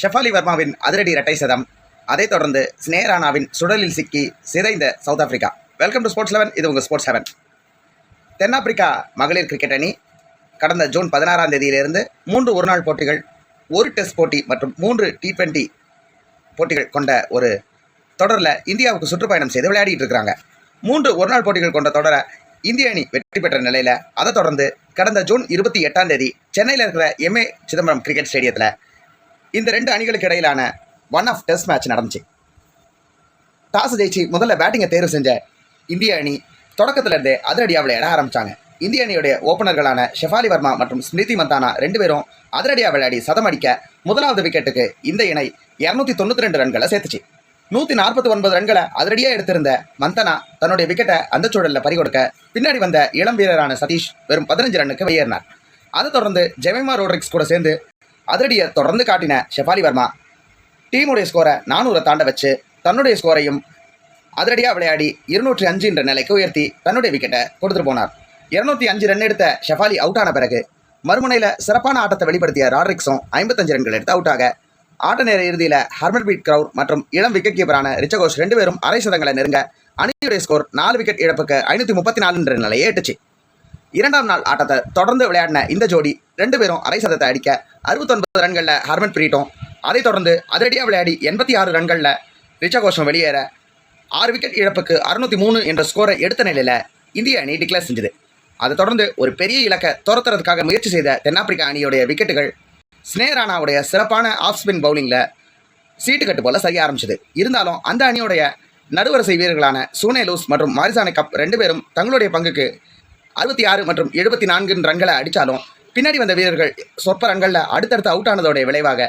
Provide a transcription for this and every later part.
ஷெஃபாலி வர்மாவின் அதிரடி இரட்டை சதம். அதைத் தொடர்ந்து ஸ்னேரானாவின் சுடலில் சிக்கி சிதைந்த South Africa. Welcome to sports eleven இது உங்கள் ஸ்போர்ட்ஸ் ஹெவன் தென்னாப்பிரிக்கா மகளிர் கிரிக்கெட் அணி கடந்த ஜூன் பதினாறாம் தேதியிலிருந்து மூன்று ஒருநாள் போட்டிகள் ஒரு டெஸ்ட் போட்டி மற்றும் மூன்று டி டுவெண்ட்டி போட்டிகள் கொண்ட ஒரு தொடரில் இந்தியாவுக்கு சுற்றுப்பயணம் செய்து விளையாடிட்டு இருக்கிறாங்க. மூன்று ஒருநாள் போட்டிகள் கொண்ட தொடரை இந்திய அணி வெற்றி பெற்ற நிலையில் அதை தொடர்ந்து கடந்த ஜூன் இருபத்தி எட்டாம் தேதி சென்னையில் இருக்கிற எம்ஏ சிதம்பரம் கிரிக்கெட் ஸ்டேடியத்தில் இந்த ரெண்டு அணிகளுக்கு இடையிலான ஒன் ஆஃப் டெஸ்ட் மேட்ச் நடந்துச்சு. டாஸ் ஜெயிச்சு முதல்ல பேட்டிங்கை தேர்வு செஞ்ச இந்திய அணி தொடக்கத்திலிருந்தே அதிரடியாக விளையாட ஆரம்பிச்சாங்க. இந்திய அணியுடைய ஓப்பனர்களான ஷெஃபாலி வர்மா மற்றும் ஸ்மிருதி மந்தானா ரெண்டு பேரும் அதிரடியாக விளையாடி சதம் அடிக்க முதலாவது விக்கெட்டுக்கு இந்த இணை இரநூத்தி தொண்ணூற்றி ரெண்டு ரன்களை சேர்த்துச்சு. நூற்றி நாற்பத்தி ஒன்பது ரன்களை அதிரடியாக எடுத்திருந்த மந்தனா தன்னுடைய விக்கெட்டை அந்த சூழலில் பறிகொடுக்க பின்னாடி வந்த இளம் வீரரான சதீஷ் வெறும் பதினஞ்சு ரன்னுக்கு வெளியேறினார் அதை தொடர்ந்து ஜெமைமா ரோட்ரிக்ஸ் கூட சேர்ந்து அதிரடியை தொடர்ந்து காட்டின ஷெஃபாலி வர்மா. டீமுடைய ஸ்கோரை நானூறை தாண்ட வச்சு தன்னுடைய ஸ்கோரையும் அதிரடியாக விளையாடி இருநூற்றி அஞ்சு என்ற நிலைக்கு உயர்த்தி தன்னுடைய விக்கெட்டை கொடுத்துட்டு போனார். இருநூற்றி அஞ்சு ரன் எடுத்த ஷெஃபாலி அவுட் ஆன பிறகு மறுமுனையில் சிறப்பான ஆட்டத்தை வெளிப்படுத்திய ராட்ரிக்ஸும் ஐம்பத்தஞ்சு ரன்கள் எடுத்து அவுட் ஆக ஆட்ட நேர இறுதியில் ஹர்மன்பீட் கவுர் மற்றும் இளம் விக்கெட் கீப்பரான ரிச்சகோஷ் ரெண்டு பேரும் அரை சதங்களை நெருங்க அணியுடைய ஸ்கோர் நாலு விக்கெட் இழப்புக்கு ஐநூற்றி முப்பத்தி நாலு என்ற நிலையை எட்டுச்சு. இரண்டாம் நாள் ஆட்டத்தை தொடர்ந்து விளையாடின இந்த ஜோடி ரெண்டு பேரும் அரை சதத்தை அடிக்க அறுபத்தொன்பது ரன்களில் ஹர்மன் பிரீட்டும் அதைத் தொடர்ந்து அதிரடியாக விளையாடி எண்பத்தி ஆறு ரன்களில் ரிச்சகோஷம் வெளியேற ஆறு விக்கெட் இழப்புக்கு அறுநூத்தி மூணு என்ற ஸ்கோரை எடுத்த நிலையில் இந்திய அணி டிக்ளேர் செஞ்சது. அதை தொடர்ந்து ஒரு பெரிய இலக்கை துரத்துறதுக்காக முயற்சி செய்த தென்னாப்பிரிக்கா அணியுடைய விக்கெட்டுகள் ஸ்னேரானாவுடைய சிறப்பான ஆஃப் ஸ்பின் பவுலிங்கில் சீட்டு கட்டு போல செய்ய ஆரம்பிச்சது. இருந்தாலும் அந்த அணியுடைய நடுவரிசை வீரர்களான சூனே லூஸ் மற்றும் மாரிசானை கப் ரெண்டு பேரும் தங்களுடைய பங்குக்கு அறுபத்தி ஆறு மற்றும் எழுபத்தி நான்கு ரன்களை அடித்தாலும் பின்னாடி வந்த வீரர்கள் சொற்ப ரன்களில் அடுத்தடுத்து அவுட் ஆனதோடைய விளைவாக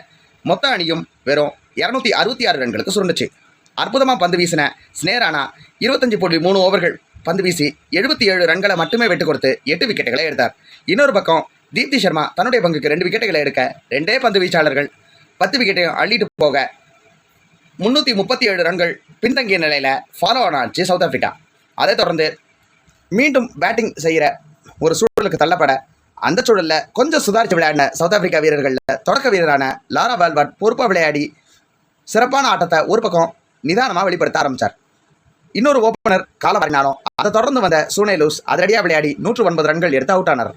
மொத்த அணியும் வெறும் இரநூத்தி அறுபத்தி ஆறு ரன்களுக்கு சுருண்டுச்சு. அற்புதமாக பந்து வீசின ஸ்னேரானா இருபத்தஞ்சு புள்ளி மூணு ஓவர்கள் பந்து வீசி எழுபத்தி ஏழு ரன்களை மட்டுமே விட்டு கொடுத்து எட்டு விக்கெட்டுகளை எடுத்தார். இன்னொரு பக்கம் தீப்தி சர்மா தன்னுடைய பங்குக்கு ரெண்டு விக்கெட்டுகளை எடுக்க ரெண்டே பந்து வீச்சாளர்கள் பத்து விக்கெட்டையும் அள்ளிட்டு போக முந்நூற்றி முப்பத்தி ஏழு ரன்கள் பின்தங்கிய நிலையில் ஃபாலோ ஆனாச்சு சவுத் ஆப்பிரிக்கா. அதைத் தொடர்ந்து மீண்டும் பேட்டிங் செய்கிற ஒரு சூழலுக்கு தள்ளப்பட அந்த சூழலில் கொஞ்சம் சுதாரித்து விளையாடின சவுத் ஆப்பிரிக்கா வீரர்களில் தொடக்க வீரரான லாரா வால்வாட் பொறுப்பாக விளையாடி சிறப்பான ஆட்டத்தை ஒரு பக்கம் நிதானமாக வெளிப்படுத்த ஆரம்பித்தார் இன்னொரு ஓப்பனர் காலவாரினாலும் அதை தொடர்ந்து வந்த சூனேலூஸ் அதிரடியாக விளையாடி நூற்று ஒன்பது ரன்கள் எடுத்து அவுட் ஆனார்.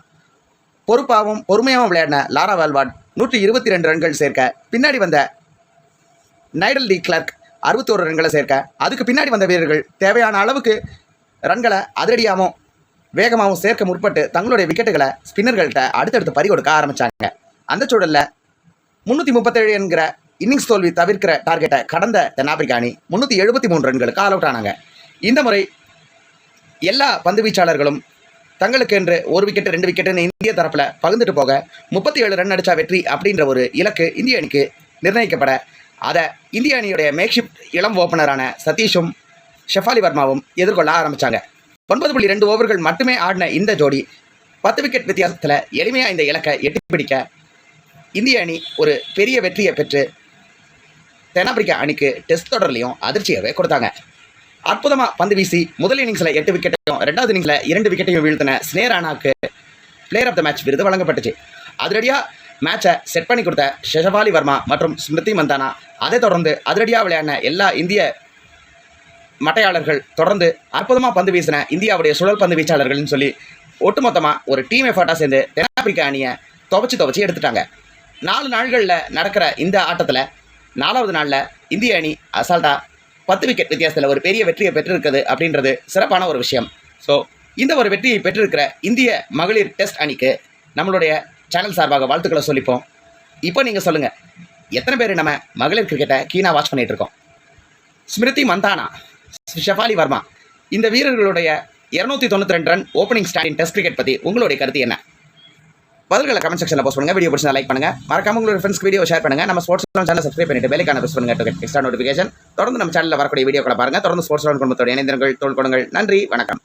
பொறுப்பாகவும் பொறுமையாகவும் விளையாடின லாரா வால்வாட் நூற்றி இருபத்தி ரெண்டு ரன்கள் சேர்க்க பின்னாடி வந்த நைடல் டி கிளர்க் அறுபத்தோரு ரன்களை சேர்க்க அதுக்கு பின்னாடி வந்த வீரர்கள் தேவையான அளவுக்கு ரன்களை அதிரடியாகவும் வேகமாகவும் சேர்க்க முற்பட்டு தங்களுடைய விக்கெட்டுகளை ஸ்பின்னர்கள்ட்ட அடுத்தடுத்து பறி கொடுக்க ஆரம்பித்தாங்க அந்த சூழலில் முந்நூற்றி முப்பத்தேழு என்கிற இன்னிங்ஸ் தோல்வி தவிர்க்கிற டார்கெட்டை கடந்த தென்னாப்பிரிக்கா அணி முந்நூற்றி எழுபத்தி மூணு ரன்களுக்கு ஆல் அவுட் ஆனாங்க. இந்த முறை எல்லா பந்து வீச்சாளர்களும் தங்களுக்கு என்று ஒரு விக்கெட் ரெண்டு விக்கெட்டுன்னு இந்திய தரப்பில் பகிர்ந்துட்டு போக முப்பத்தி ஏழு ரன் அடித்தா வெற்றி அப்படின்ற ஒரு இலக்கு இந்திய அணிக்கு நிர்ணயிக்கப்பட அதை இந்திய அணியுடைய மேக்ஷிப்ட் இளம் ஓப்பனரான சதீஷும் ஷெஃபாலி வர்மாவும் எதிர்கொள்ள ஆரம்பித்தாங்க ஒன்பது புள்ளி ரெண்டு ஓவர்கள் மட்டுமே ஆடின இந்த ஜோடி பத்து விக்கெட் வித்தியாசத்தில் எளிமையாக இந்த இலக்கை எட்டி பிடிக்க இந்திய அணி ஒரு பெரிய வெற்றியை பெற்று தென்னாப்பிரிக்கா அணிக்கு டெஸ்ட் தொடர்லையும் அதிர்ச்சியாகவே கொடுத்தாங்க. அற்புதமாக பந்து வீசி முதல் இன்னிங்ஸில் எட்டு விக்கெட்டையும் ரெண்டாவது இன்னிங்ஸில் இரண்டு விக்கெட்டையும் வீழ்த்தின ஸ்னேரானாக்கு பிளேயர் ஆஃப் த மேட்ச் விருது வழங்கப்பட்டுச்சு. அதிரடியாக மேட்சை செட் பண்ணி கொடுத்த ஷெஷபாலி வர்மா மற்றும் ஸ்மிருதி மந்தானா அதை தொடர்ந்து அதிரடியாக விளையாடின எல்லா இந்திய மட்டையாளர்கள் தொடர்ந்து அற்புதமாக பந்து வீசின இந்தியாவுடைய சுழல் பந்து வீச்சாளர்கள்னு சொல்லி ஒட்டுமொத்தமாக ஒரு டீம் எஃபர்ட்டாக சேர்ந்து தென்னாப்பிரிக்கா அணியை துவச்சி துவச்சி எடுத்துட்டாங்க. நாலு நாள்களில் நடக்கிற இந்த ஆட்டத்தில் நாலாவது நாளில் இந்திய அணி அசால்ட்டாக பத்து விக்கெட் வித்தியாசத்தில் ஒரு பெரிய வெற்றியை பெற்றிருக்குது அப்படின்றது சிறப்பான ஒரு விஷயம். ஸோ இந்த ஒரு வெற்றியை பெற்றிருக்கிற இந்திய மகளிர் டெஸ்ட் அணிக்கு நம்மளுடைய சேனல் சார்பாக வாழ்த்துக்களை சொல்லிப்போம். இப்போ நீங்கள் சொல்லுங்கள் எத்தனை பேர் நம்ம மகளிர் கிரிக்கெட்டை கீனாக வாட்ச் பண்ணிகிட்ருக்கோம் இருக்கோம்? ஸ்மிருதி மந்தானா ஷெஃபாலி வர்மா இந்த வீரர்களுடைய இரநூத்தி தொண்ணூற்றி ரெண்டு ரன் ஓப்பனிங் ஸ்டாண்டின் டெஸ்ட் கிரிக்கெட் பற்றி உங்களுடைய கருத்து என்ன? பதில்களை கமெண்ட் செக்ஷனில் போஸ்ட் பண்ணுங்க. வீடியோ பிடிச்சா லைக் பண்ணுங்க. மறக்காம உங்களோட ஃப்ரெண்ட்ஸ் வீடியோ ஷேர் பண்ணுங்க. நம்ம ஸ்போர்ட்ஸ் சேனல் சப்ஸ்கிரைப் பண்ணிட்டு பெல்லைக்கான ப்ரெஸ் பண்ணுங்க. எக்ஸ்ட்ரா நோட்டிஃபிகேஷன் தொடர்ந்து நம்ம சேனலில் வரக்கூடிய வீடியோக்களை பாருங்க. தொடர்ந்து ஸ்போர்ட்ஸ் குடும்பத்தோட இணைந்திருங்கள். தோல் கொடுங்கள். நன்றி. வணக்கம்.